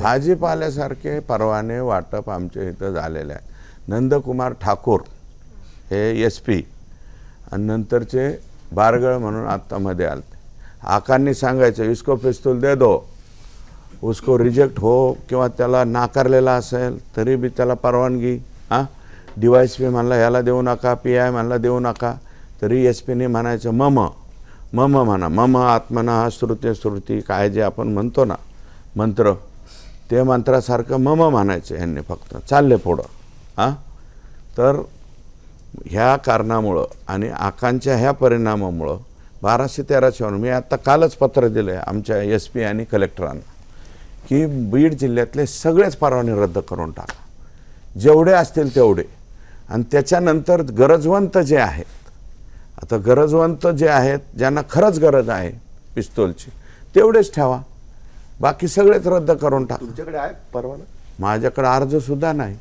भाजीपाल्यासारखे परवाने वाटप आमच्या इथं झालेले आहे. नंदकुमार ठाकूर हे एस पी आणि नंतरचे बारगळ म्हणून आत्तामध्ये आले आकांनी सांगायचं इसको पिस्तूल दे दो. उसको रिजेक्ट हो किंवा त्याला नाकारलेला असेल तरी बी त्याला परवानगी. हां? डिवायस पी म्हणला ह्याला देऊ नका पी आय म्हणला देऊ नका. तरी एस पीने म्हणायचं मम मम म्हणा मम आत्मना हा श्रुती श्रुती काय जे आपण म्हणतो ना मंत्र ते मंत्रासारखं मम म्हणायचं ह्यांनी फक्त. चालले पुढं. हां? तर ह्या कारणामुळं आणि आकांच्या ह्या परिणामामुळं बाराशे तेराशे मी आत्ता कालच पत्र दिलं आहे आमच्या एस पी आणि कलेक्टरांना की बीड जिल्ह्यातले सगळेच परवाने रद्द करून टाका. जेवढे असतील तेवढे. आणि त्याच्यानंतर गरजवंत जे आहेत आता गरजवंत जे आहेत ज्यांना खरंच गरज आहे पिस्तूलची तेवढेच ठेवा. बाकी सगळेच रद्द करून टाका. तुमच्याकडे आहे? परवाना माझ्याकडे अर्ज सुद्धा नाही.